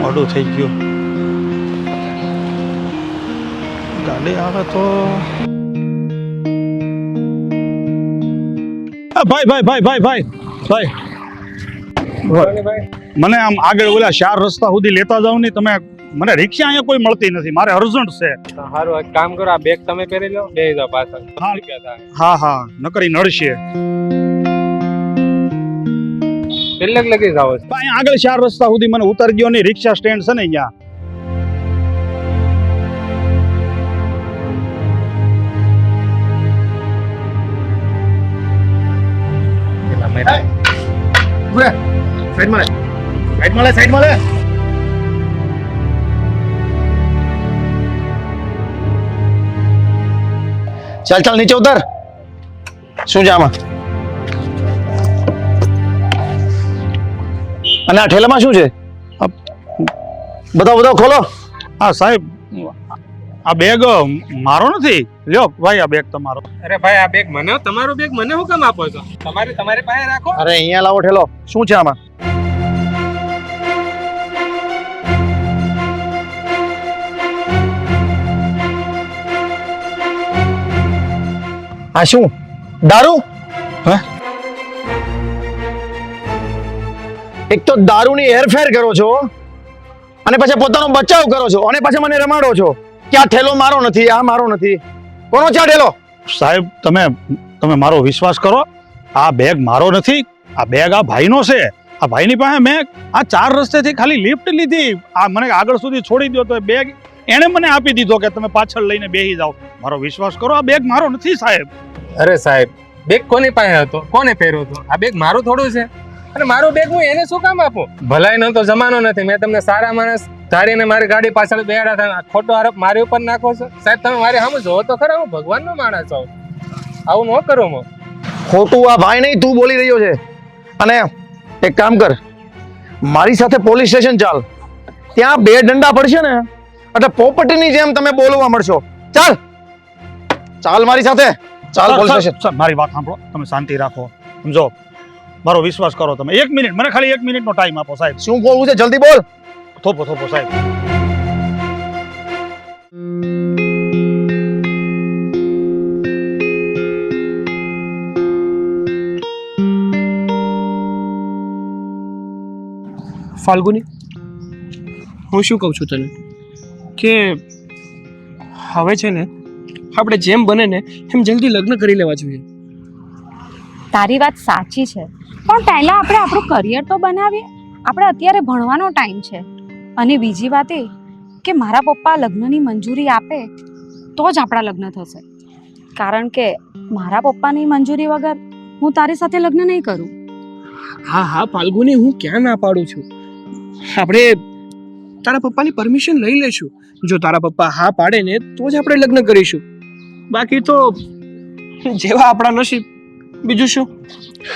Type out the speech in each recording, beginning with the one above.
મોડું થઈ ગયું? ગાડી આવે તો આ ભાઈ ભાઈ ભાઈ ભાઈ ભાઈ ભાઈ. મને આમ આગળ ઓલા ચાર રસ્તા સુધી લેતા જાવ ને તમે મને રિક્ષા અહીંયા કોઈ મળતી નથી. મારે અર્જન્ટ છે. સારું એક કામ કરો આ બેગ તમે પહેરી લો બે જાવ પાછળ. હા હા. નકરી નડશે. કેટલેક લગી છો? પણ અહીંયા આગળ ચાર રસ્તા સુધી મને ઉતારી ગયો ને રિક્ષા સ્ટેન્ડ છે ને અહીંયા. ચાલ ચાલ નીચે ઉતર. શું છે અને આ ઠેલામાં શું છે? બતાવો બતાવો ખોલો. હા સાહેબ આ બેગ મારો નથી. લ્યો ભાઈ આ બેગ તમારો. અરે ભાઈ આ બેગ મને તમારો બેગ મને હું કેમ આપો છો? તમારે તમારી પાસે રાખો. અરે અહીંયા લાવો ઠેલો. શું છે આમાં? આ શું? દારૂ? હે? એક તો દારૂની હેરફેર કરો છો અને પછી પોતાનો બચાવ કરો છો અને પછી મને રમાડો છો. કે આ ઠેલો મારો નથી આ મારો નથી. કોનો છે ઠેલો? સાહેબ તમે તમે મારો વિશ્વાસ કરો આ બેગ મારો નથી આ બેગ આ ભાઈનો છે. આ ભાઈની પાસે મેં આ ચાર રસ્તેથી ખાલી લિફ્ટ લીધી. આ મને આગળ સુધી છોડી દો તો બેગ એણે મને આપી દીધો કે તમે પાછળ લઈને બેસી જાઓ. મારો વિશ્વાસ કરો આ બેગ મારો નથી સાહેબ. અરે સાહેબ બેગ કોની પાસે હતો? કોને પહેર્યો હતો? આ બેગ મારો થોડું છે. અને મારો બેગ હું એને શું કામ આપું? ભલાઈ નો તો જમાનો નથી. મેં તમને સારા માણસ ધારીને મારી ગાડી પાછળ બેડા થાય ખોટો આરોપ મારી ઉપર નાખો છો? સાહેબ તમે મારી સામે જોવો તો ખરા હું ભગવાનનો માણસ છું આવું ન કરો હું ખોટું આ ભાઈ નહીં તું બોલી રહ્યો છે. અને એક કામ કર. મારી સાથે પોલીસ સ્ટેશન ચાલ. ત્યાં બે દંડા પડશે ને એટલે પોપટીની જેમ તમે બોલવા મળશો. ચાલ. ચાલ મારી સાથે. ચાલ પોલીસ સ્ટેશન. મારી વાત સાંભળો. તમે શાંતિ રાખો. સમજો. મારો વિશ્વાસ કરો તમે. એક મિનિટ મને ખાલી એક મિનિટનો ટાઈમ આપો સાહેબ. શું બોલવું છે? જલ્દી બોલ. થોપો થોપો સાહેબ. ફાલ્ગુની હું શું કહું છું તને? કે હવે છે ને આપણે જેમ બને ને એમ જલ્દી લગ્ન કરી લેવા જોઈએ. તારી વાત સાચી છે. પણ પહેલા આપણે આપણું કરિયર તો બનાવીએ. આપણે અત્યારે ભણવાનો ટાઈમ છે. અને બીજી વાત એ કે મારા પપ્પા લગ્નની મંજૂરી આપે તો જ આપણા લગ્ન થશે. કારણ કે મારા પપ્પાની મંજૂરી વગર હું તારી સાથે લગ્ન નહીં કરું. હા હા ફાલ્ગુની હું ક્યાં ના પાડું છું? આપણે તારા પપ્પાની પરમિશન લઈ લેશું જો તારા પપ્પા હા પાડે ને તો જ આપણે લગ્ન કરીશું. બાકી તો જેવા આપણા નસીબ બીજું શું?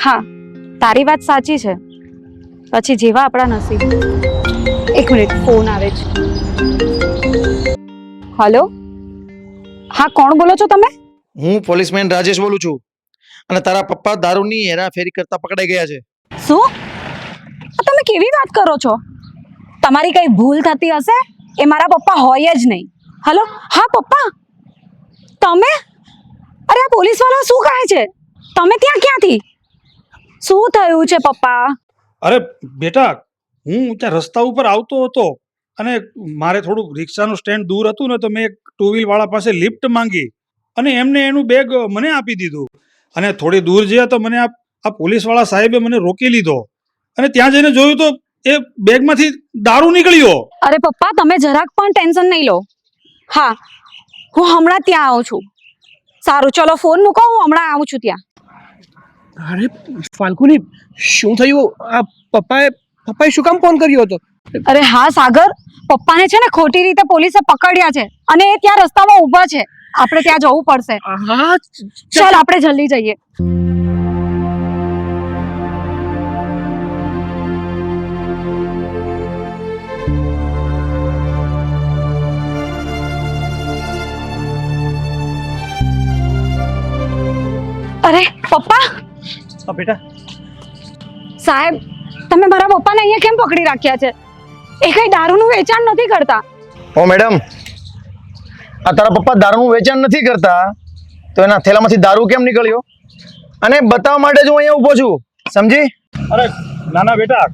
હા તારી વાત સાચી છે. પછી જેવા આપણા નસીબ. એક મિનિટ ફોન આવે છે. હલો હા કોણ બોલો છો તમે? હું પોલીસમેન રાજેશ બોલું છું. અને તારા પપ્પા દારૂની હેરાફેરી કરતા પકડાઈ ગયા છે. શું? તમે કેવી વાત કરો છો? તમારી કઈ ભૂલ થતી હશે? એ મારા પપ્પા હોય જ નહીં. હલો હા પપ્પા. તમે? અરે આ પોલીસવાળા શું કહે છે? તમે ત્યાં ક્યાંથી? શું થયું છે પપ્પા? અરે બેટા હું ત્યાં રસ્તા ઉપર આવતો હતો અને મારે થોડુંક રિક્ષાનું સ્ટેન્ડ દૂર હતું ને તો મેં એક ટુ વ્હીલ વાળા પાસે લિફ્ટ માંગી અને એમને એનું બેગ મને આપી દીધું. અને થોડી દૂર જઈએ તો મને આ આ પોલીસવાળા સાહેબે મને રોકી લીધો. અને ત્યાં જઈને જોયું તો એ બેગમાંથી દારૂ નીકળ્યો. અરે પપ્પા તમે જરાક પણ ટેન્શન નહીં લો. હા હું હમણાં ત્યાં આવું છું. સારું ચલો ફોન મૂકો હું હમણાં આવું છું ત્યાં. અરે ફાલ્ગુની શું થયું? આ પપ્પાએ પપ્પાએ શું કામ ફોન કર્યો હતો? અરે હા સાગર પપ્પાને છે ને ખોટી રીતે પોલીસે પકડ્યા છે અને એ ત્યાં રસ્તામાં ઊભા છે. આપણે ત્યાં જવું પડશે. હા ચાલ આપણે જલ્દી જઈએ. અરે પપ્પા હા બેટા. સાહેબ તમે મારા પપ્પાને અહીંયા કેમ પકડી રાખ્યા છે? એ કઈ દારૂનું વેચાણ નથી કરતા. ઓ મેડમ આ તારા પપ્પા દારૂનું વેચાણ નથી કરતા તો એના થેલામાંથી દારૂ કેમ નીકળ્યો? અને બતાવવા માટે જ હું અહીંયા ઊભો છું સમજી? અરે નાના બેટા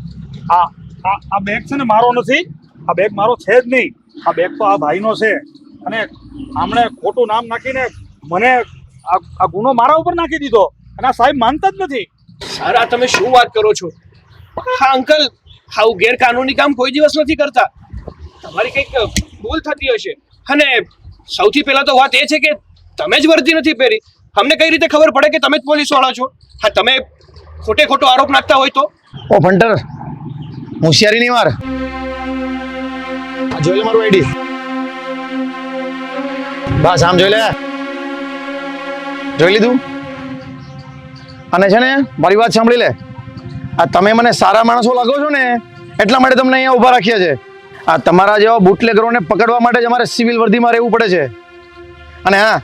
આ આ આ બેગ છે ને મારો નથી. આ બેગ મારો છે જ નહીં. આ બેગ તો આ ભાઈનો છે. અને આમણે ખોટું નામ નાખીને મને આ આ ગુનો મારા ઉપર નાખી દીધો. અને આ સાહેબ માનતા જ નથી. સારા તમે શું વાત કરો છો? હા અંકલ આવું ગેરકાનૂની કામ કોઈ દિવસ નથી કરતા. તમારી કંઈક ભૂલ થતી હશે. અને સૌથી પહેલા તો વાત એ છે કે તમે જ વર્દી નથી પહેરી. અમને કઈ રીતે ખબર પડે કે તમે જ પોલીસવાળા છો? હા તમે ખોટે ખોટો આરોપ નાખતા હોય તો? ઓ ભંટર હોશિયારી નહીં માર. જોઈ લે મારું આઈડી બસ આમ જોઈ લે. જોઈ લીધું? અને છે ને, મારી વાત સાંભળી લે. આ તમે મને સારા માણસો લાગો છો ને, એટલા માટે તમને અહીંયા ઊભા રાખ્યા છે આ તમારા જેવા બુટલેગરોને પકડવા માટે જ અમારે સિવિલ વર્દીમાં રહેવું પડે છે. અને હા,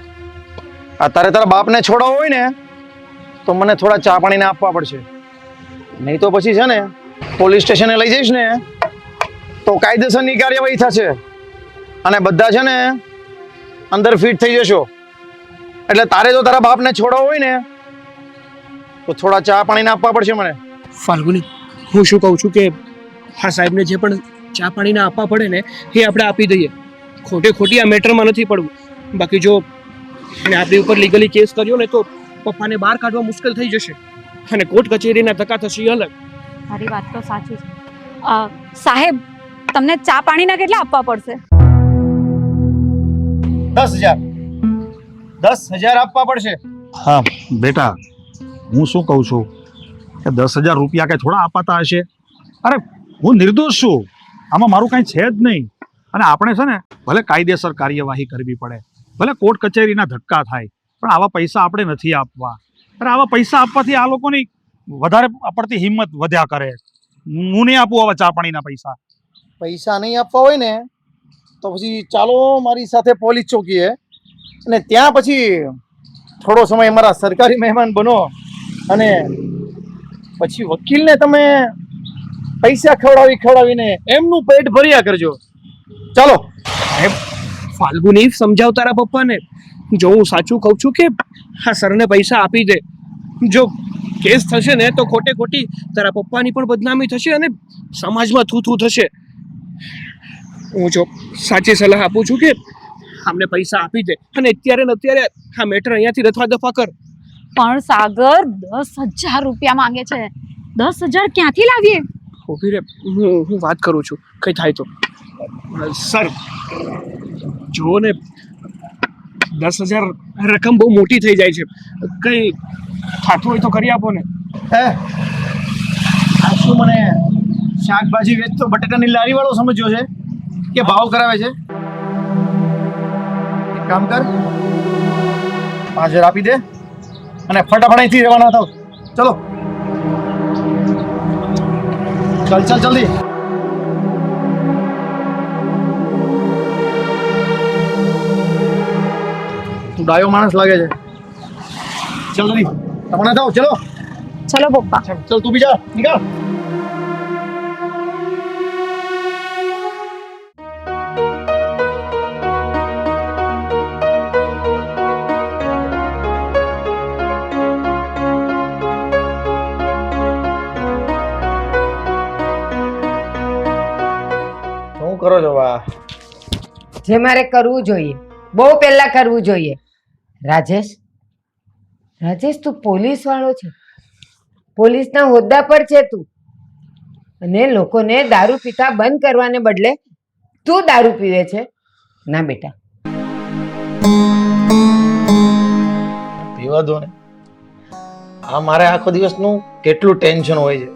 આ તારે તારા બાપને છોડાવવો હોય ને, તો મને થોડા ચા પાણીને આપવા પડશે. નહીં તો પછી છે ને, પોલીસ સ્ટેશને લઈ જઈશ ને, તો કાયદેસરની કાર્યવાહી થશે. અને બધા છે ને, અંદર ફિટ થઈ જશો. એટલે તારે જો તારા બાપને છોડાવવો હોય ને તો થોડા ચા પાણીને આપવા પડશે મને. ફાલ્ગુની હું શું કહું છું કે હા સાહેબને જે પણ ચા પાણીને આપવા પડે ને એ આપણે આપી દઈએ. ખોટે ખોટી આ મેટરમાં નથી પડવું. બાકી જો એને આપણી ઉપર લીગલી કેસ કર્યો ને તો પપ્પાને બહાર કાઢવા મુશ્કેલ થઈ જશે. અને કોર્ટ કચેરીના ધક્કા થશે અલગ. મારી વાત તો સાચી છે. સાહેબ તમને ચા પાણીના કેટલા આપવા પડશે? દસ હજાર. દસ હજાર આપવા પડશે. હા બેટા હું શું કહું છું? કે દસ હજાર રૂપિયા કે થોડા અપાતા હશે? અરે, હું નિર્દોષ છું. આમાં મારું કાંઈ છે જ નહીં. અને આપણે છે ને, ભલે કાયદેસર કાર્યવાહી કરવી પડે, ભલે કોર્ટ કચેરીના ધક્કા થાય, પણ આવા પૈસા આપણે નથી આપવા. અરે, આવા પૈસા આપવાથી આ લોકોની વધારે પડતી હિંમત વધ્યા કરે. હું નહીં આપું આવા ચા પાણીના પૈસા. પૈસા નહીં આપવા હોય ને, તો પછી ચાલો મારી સાથે પોલીસ ચોકીએ. અને ત્યાં પછી થોડો સમય મારા સરકારી મહેમાન બનો. અને પછી વકીલને તમે પૈસા ખવડાવી ખવડાવીને એમનું પેટ ભર્યા કરજો. ચાલો. ફાલ્ગુની સમજાવ તારા પપ્પાને. જો હું સાચું કહું છું કે હા સરને પૈસા આપી દે. જો કેસ થશે ને તો ખોટે ખોટી તારા પપ્પાની પણ બદનામી થશે અને સમાજમાં થૂ થૂ થશે. હું જો સાચી સલાહ આપું છું કે આમને પૈસા આપી દે. અને અત્યારે ને અત્યારે આ મેટર અહીંયાથી રથવા દફા કર. પણ સાગર દસ હજાર રૂપિયા માંગે છે. દસ હજાર ક્યાંથી લાવીએ? ઊભી રે હું હું વાત કરું છું. કંઈ થાય તો. સર જુઓ ને દસ હજાર રકમ બહુ મોટી થઈ જાય છે. કંઈ થતું હોય તો કરી આપો ને. હે આ શું મને શાકભાજી વેચતો બટેટાની લારી વાળો સમજ્યો છે? કે ભાવ કરાવે છે? કામ કર પાંચ હજાર આપી દે. અને ફટાફટ અહીંથી રહેવાના હતો ચલો. ચાલ ચાલ જલ્દી. ડાયો માણસ લાગે છે. જલ્દી. તમારે જાઓ ચલો. ચલો પપ્પા. ચલ તું બી જા. નીકળ. જે મારે કરવું જોઈએ, બહુ પહેલા કરવું જોઈએ. રાજેશ રાજેશ તું પોલીસ વાળો છે. પોલીસના હોદ્દા પર છે તું. અને લોકોને દારૂ પીતા બંધ કરવાને બદલે તું દારૂ પીવે છે. ના બેટા. પીવા દો ને. આ મારે આખો દિવસનું કેટલું ટેન્શન હોય છે.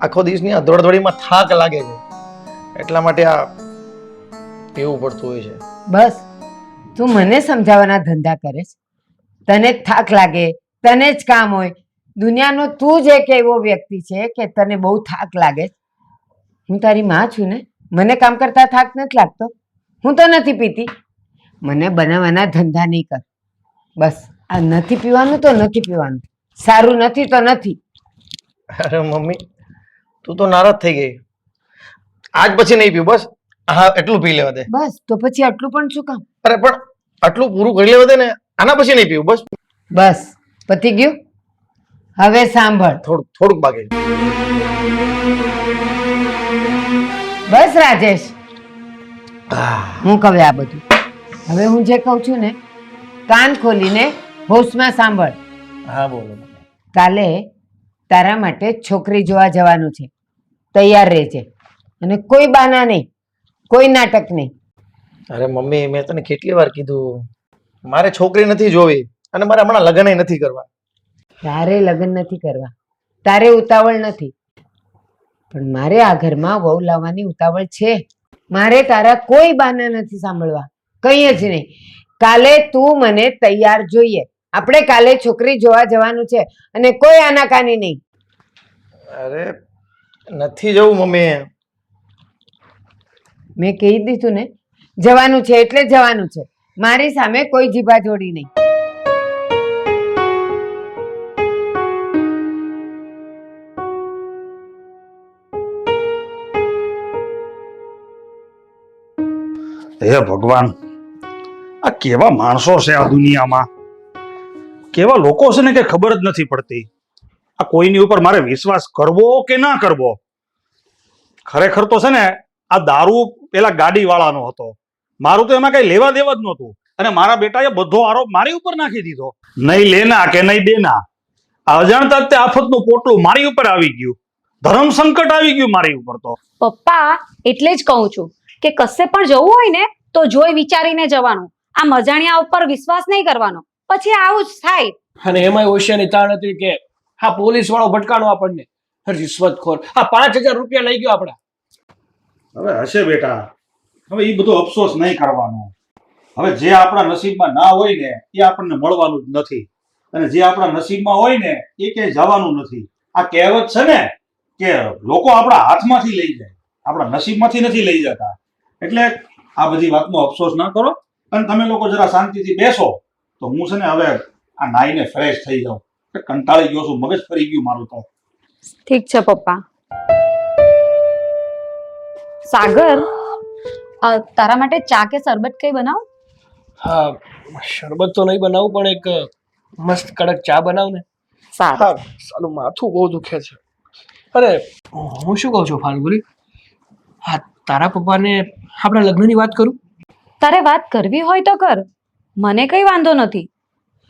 આખો દિવસની અધોડધોડીમાં થાક લાગે છે. એટલા માટે આ પીવું પડતું હોય છે? બસ. તું મને સમજાવવાના ધંધા કરે છે તને જ થાક લાગે તને જ કામ હોય. દુનિયાનો તું જ એક એવો વ્યક્તિ છે કે તને બહુ થાક લાગે હું તારી માં છું ને? મને કામ કરતા થાક નથી લાગતો. હું તો નથી પીતી. મને બનાવવાના ધંધા નહીં કર. બસ. આ નથી પીવાનું તો નથી પીવાનું. સારું નથી તો નથી. અરે મમ્મી તું તો નારાજ થઈ ગઈ. આજ પછી નહીં પીવું બસ. હા એટલું પી લેવા દે. બસ તો પછી આટલું પણ શું કામ? અરે પણ આટલું પૂરું કરી લેવા દે ને આના પછી નહીં પીવું બસ. બસ પતી ગયું? હવે સાંભળ. થોડુંક થોડુંક બાકી બસ રાજેશ. હું કહે આ બધું. હવે હું જે કહું છું ને કાન ખોલીને હોશમાં સાંભળ. હા બોલો. કાલે તારા માટે છોકરી જોવા જવાનું છે. તૈયાર રહેજે. અને કોઈ બાના નહીં. કોઈ નાટક નહીં. અરે મમ્મી મેં તને કેટલી વાર કીધું. મારે છોકરી નથી જોવી અને મારે હમણાં લગ્ન નથી કરવા. તારે લગ્ન નથી કરવા. તારે ઉતાવળ નથી. પણ મારે આ ઘરમાં વહુ લાવવાની ઉતાવળ છે. મારે તારા કોઈ બાના નથી સાંભળવા. કંઈ જ નહીં. કાલે તું મને તૈયાર જોઈએ. આપણે કાલે છોકરી જોવા જવાનું છે અને કોઈ આનાકાની નહીં. અરે નથી જવું મમ્મી. મેં કહી દીધું ને, જવાનું છે એટલે જવાનું છે. મારી સામે કોઈ જીભા જોડી નહીં. હે ભગવાન, આ કેવા માણસો છે આ દુનિયામાં? કેવા લોકો છે ને કે ખબર જ નથી પડતી? આ કોઈની ઉપર મારે વિશ્વાસ કરવો કે ના કરવો? ખરેખર તો છે ને આ દારૂ પેલા ગાડી વાળાનો હતો. મારું તો એમાં કઈ લેવા દેવા જ નહોતું. અને મારા બેટાએ બધો આરોપ મારી ઉપર નાખી દીધો. નહીં લેના કે નહીં દેના. અજાણતા તે આફતનું પોટલું મારી ઉપર આવી ગયું. ધર્મ સંકટ આવી ગયું મારી ઉપર તો. પપ્પા એટલે જ કહું છું કે કશે પણ જવું હોય ને તો જોઈ વિચારીને જવાનું. આ મજાણિયા ઉપર વિશ્વાસ નહીં કરવાનો. પછી આવું જ થાય. અને એમાંય હોશિયારની તાણ હતી કે હા પોલીસ વાળો ભટકાણો આપણને. રિશ્વતખોર આ પાંચ હજાર રૂપિયા લઈ ગયો આપણા. હવે હશે બેટા. હવે એ બધો અફસોસ નહીં કરવાનો. હવે જે આપણા નસીબમાં ના હોય ને, એ આપણને મળવાનું જ નથી. અને જે આપણા નસીબમાં હોય ને, એ ક્યાંય જવાનું નથી. આ કહેવત છે ને કે લોકો આપણા હાથમાંથી લઈ જાય. આપણા નસીબમાંથી નથી લઈ જતા. એટલે આ બધી વાતનો અફસોસ ના કરો. અને તમે લોકો જરા શાંતિથી બેસો. તો હું છે ને હવે આ નાઈને ફ્રેશ થઈ જાઉં. કંટાળી ગયો છું. મગજ ફરી ગયું મારું તો. ઠીક છે, પપ્પા. સાગર તારા માટે ચા કે શરબત કઈ બનાવ? હા શરબત તો નહીં બનાવું પણ એક મસ્ત કડક ચા બનાવ ને. સારું. હા સાલું માથું બહુ દુખે છે. અરે હું શું કહું છું ફાલ્ગુરી હા તારા પપ્પાને આપણા લગ્નની વાત કરું? તારે વાત કરવી હોય તો કર. મને કઈ વાંધો નથી.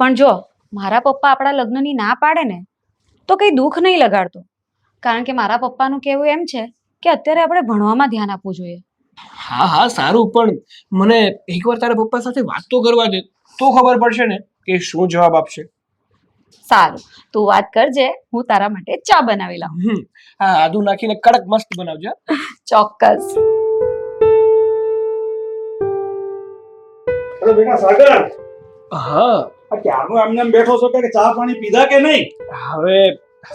પણ જો મારા પપ્પા આપણા લગ્નની ના પાડે ને તો કઈ દુઃખ નહીં લગાડતો. કારણ કે મારા પપ્પાનું કહેવું એમ છે કે અત્યારે આપણે ભણવામાં ધ્યાન આપવું જોઈએ? હા હા સારું પણ મને એકવાર તારા પપ્પા સાથે વાત તો કરવા દે. તો ખબર પડશે ને કે શું જવાબ આપશે. સારું તું વાત કરજે હું તારા માટે ચા બનાવી લાવું હમ હા આદુ નાખીને કડક મસ્ત બનાવજો ચોક્કસ. અરે બેટા સાગર હા. આ ક્યારનો એમને એમ બેઠો છો કે ચા પાણી પીધા કે નહીં? હવે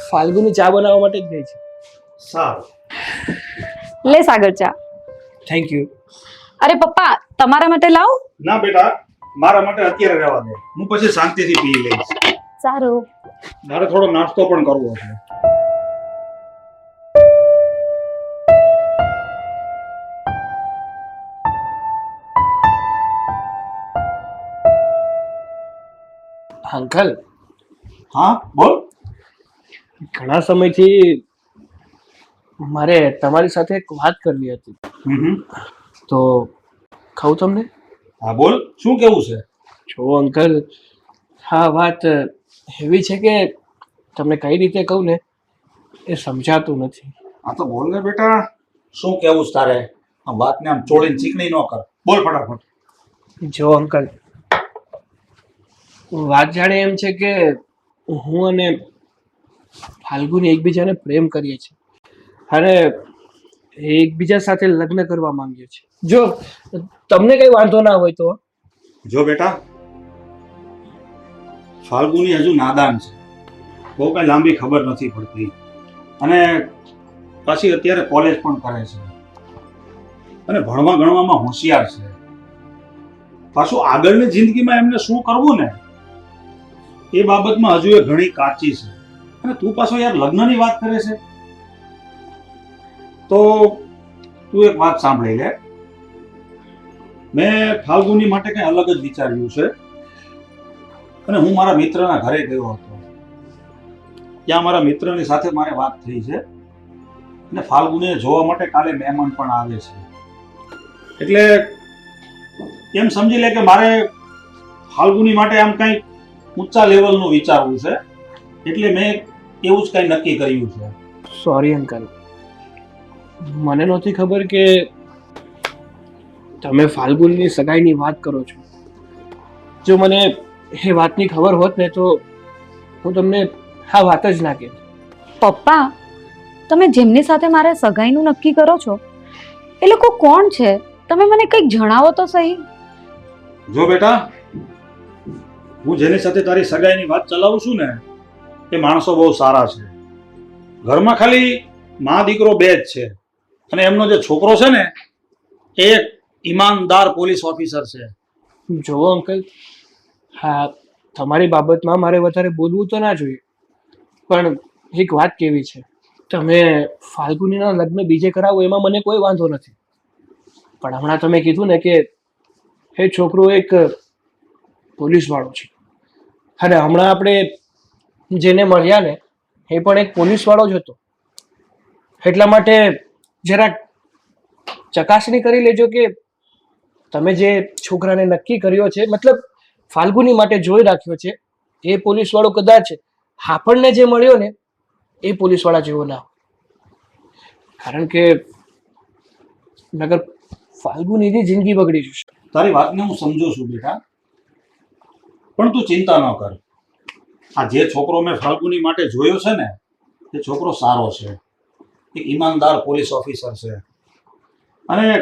ફાલ્ગુની ચા બનાવવા માટે જ ગઈ છે. સારું. લે સાગર ચા થેન્ક યુ અરે પપ્પા તમારા માટે લાવ. ના બેટા મારા માટે અત્યારે રહેવા દે. હું પછી શાંતિથી પી લઈશ. સારું. મારે થોડો નાસ્તો પણ કરવો છે. અંકલ. હા બોલ. ઘણા સમયથી મારે તમારી સાથે એક વાત કરવી હતી. તો કહું તમને? હા બોલ. શું કેવું છે? જો અંકલ હા વાત એવી છે કે તમને કઈ રીતે કહું ને એ સમજાતું નથી. હા તો બોલ ને બેટા. શું કેવું છે તારે? આ વાતને આમ ચોળીને ચીકણી ન કર. બોલ ફટાફટ. જો અંકલ વાત જાણે એમ છે કે હું અને ફાલ્ગુની એકબીજાને પ્રેમ કરીએ છીએ. અને એકબીજા સાથે લગ્ન કરવા માંગીએ છીએ. જો તમને કઈ વાંધો ના હોય તો? જો બેટા, ફાલ્ગુની હજુ નાદાન છે. બહુ કઈ લાંબી ખબર નથી પડતી. અને પાછી અત્યારે કોલેજ પણ કરે છે. અને ભણવા ગણવામાં હોશિયાર છે. પાછું આગળની જિંદગીમાં એમને શું કરવું ને? એ બાબતમાં હજુ એ ઘણી કાચી છે. અને તું પાછો યાર લગ્નની વાત કરે છે? તો તું એક વાત સાંભળી લે. મેં ફાલ્ગુની માટે કંઈ અલગ જ વિચાર્યું છે. અને હું મારા મિત્રના ઘરે ગયો હતો. ત્યાં મારા મિત્રની સાથે મારે વાત થઈ છે. અને ફાલ્ગુને જોવા માટે કાલે મહેમાન પણ આવે છે. એટલે એમ સમજી લે કે મારે ફાલ્ગુની માટે આમ કંઈ ઊંચા લેવલનું વિચારવું છે. એટલે મેં એવું જ કંઈ નક્કી કર્યું છે. Sorry uncle. મને નહોતી ખબર કે તમે ફાલ્ગુનની સગાઈની વાત કરો છો. જો મને એ વાતની ખબર હોત ને તો હું તમને હા વાત જ ના કહેત. પપ્પા તમે જેમની સાથે મારે સગાઈનું નક્કી કરો છો એ લોકો કોણ છે? તમે મને કંઈક જણાવો તો સહી. જો બેટા હું જેની સાથે તારી સગાઈની વાત ચલાવું છું ને એ માણસો બહુ સારા છે. ઘરમાં ખાલી મા દીકરો બે જ છે. અને એમનો જે છોકરો છે ને, એ ઈમાનદાર પોલીસ ઓફિસર છે. જુઓ અંકલ, હા, તમારી બાબતમાં મારે વધારે બોલવું તો ના જોઈએ. પણ એક વાત કેવી છે, તમે ફાલ્ગુનીના લગ્ન બીજે કરાવો એમાં મને કોઈ વાંધો નથી. પણ હમણાં તમે કીધું ને કે એ છોકરો એક પોલીસવાળો છે. અને હમણાં આપણે જેને મળ્યા ને, એ પણ એક પોલીસવાળો જ હતો. એટલા માટે જરાક ચકાસણી કરી લેજો કે તમે જે છોકરાને નક્કી કર્યો છે, મતલબ ફાલ્ગુની માટે જોઈ રાખ્યો છે, એ પોલીસવાળો કદાચ આપણને જે મળ્યો ને, એ પોલીસવાળા જેવો ના કારણ કે નગર ફાલ્ગુનીની જિંદગી બગડી જશે. તારી વાતને હું સમજુ છું બેટા. પણ તું ચિંતા ન કર. આ જે છોકરો મેં ફાલ્ગુની માટે જોયો છે ને, એ છોકરો સારો છે. એક ઈમાનદાર પોલીસ ઓફિસર છે. અને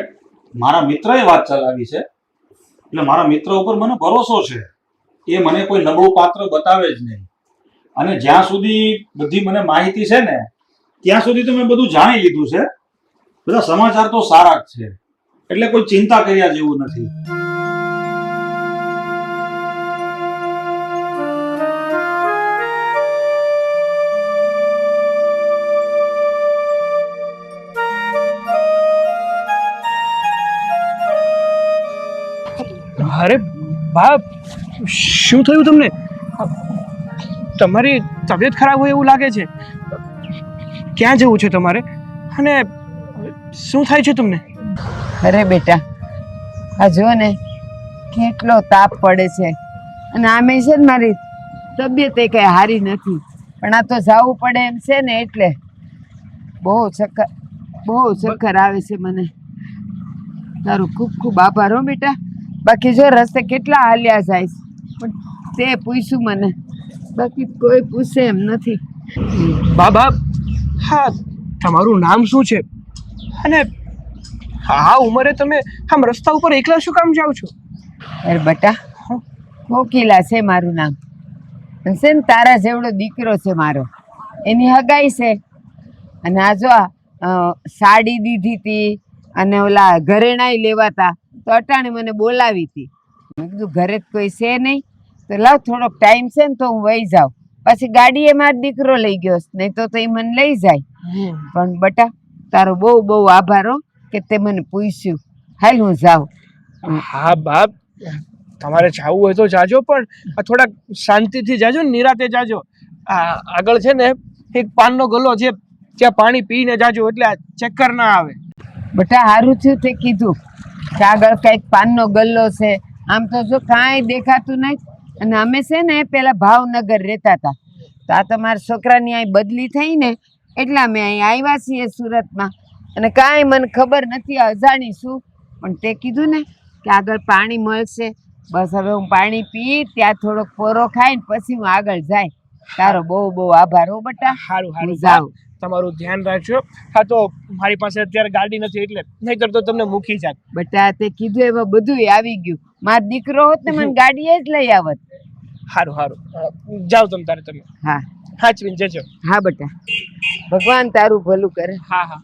મારા મિત્રએ વાત ચલાવી છે. એટલે મારા મિત્ર ઉપર મને ભરોસો છે. એ મને કોઈ નબળું પાત્ર બતાવે જ નહીં. અને જ્યાં સુધી બધી મને માહિતી છે ને, ત્યાં સુધી તો મેં બધું જાણી લીધું છે. બધા સમાચાર તો સારા જ છે. એટલે કોઈ ચિંતા કર્યા જેવું નથી. બાપ, શું થયું તમને? તમારી તબિયત ખરાબ હોય એવું લાગે છે? ક્યાં જવું છે તમારે? અને શું થાય છે તમને? અરે બેટા, આ જો ને, કેટલો તાપ પડે છે. અને આમે છે ને મારી તબિયત એ કંઈ હારી નથી. પણ આ તો જવું પડે એમ છે ને એટલે. બહુ ચક્કર બહુ ચક્કર આવે છે મને. તારો ખૂબ ખૂબ આભાર હો બેટા. બાકી જો રસ્તે કેટલા હાલ્યા જાય પણ તે પૂછ્યું મને. બાકી કોઈ પૂછે એમ નથી. બાબા હા તમારું નામ શું છે? અને આ ઉંમરે તમે આમ રસ્તા ઉપર એકલા શું કામ જાઓ છો? અરે બટા કોકિલા છે મારું નામ. છે ને તારા જેવડો દીકરો છે મારો. એની હગાઈ છે. અને આ જો સાડી દીધી હતી અને ઓલા ઘરેણાઈ લેવાતા. તો અટાણે મને બોલાવી હતી. મેં કીધું ઘરે જ કોઈ છે નહીં. તો લાવ થોડોક ટાઈમ છે ને તો હું વહી જાઉં. પછી ગાડીએ મારો દીકરો લઈ ગયો નહીં તો તો એ મને લઈ જાય. પણ બટા તારો બહુ બહુ આભાર કે તે મને પૂછ્યું. હાલ હું જાઉં. હા બાપ. તમારે જાવું હોય તો જાજો પણ થોડાક શાંતિથી જાજો ને નિરાતે જાજો. આગળ છે ને એક પાનનો ગલો છે ત્યાં પાણી પીને જાજો એટલે ચક્કર ના આવે. બટા સારું થયું તે કીધું. આગળ કંઈક પાનનો ગલ્લો છે. આમ તો જો કાંઈ દેખાતું નહીં. અને અમે છે ને પેલા ભાવનગર રહેતા હતા. તો આ તમારા છોકરાની અહીં બદલી થઈ ને એટલે અમે અહીં આવ્યા છીએ સુરતમાં. અને કાંઈ મને ખબર નથી અજાણી શું. પણ તે કીધું ને કે આગળ પાણી મળશે. બસ હવે હું પાણી પી ત્યાં થોડોક પોરો ખાઈને પછી હું આગળ જાય. તારો બહુ બહુ આભાર હો બટા. સારું સારું જાઉં. તમારું ધ્યાન રાખજો. હા તો મારી પાસે અત્યારે ગાડી નથી એટલે નહીતર તો તમને મૂકી જાત. બટા તે કીધું એમાં બધું આવી ગયું. મારો દીકરો હોત ને મને ગાડીએ જ લઈ આવત. સારું સારું જાઓ તમ તારે તમે. હા. હાચવીને જજો. હા બટા. ભગવાન તારું ભલું કરે. હા હા.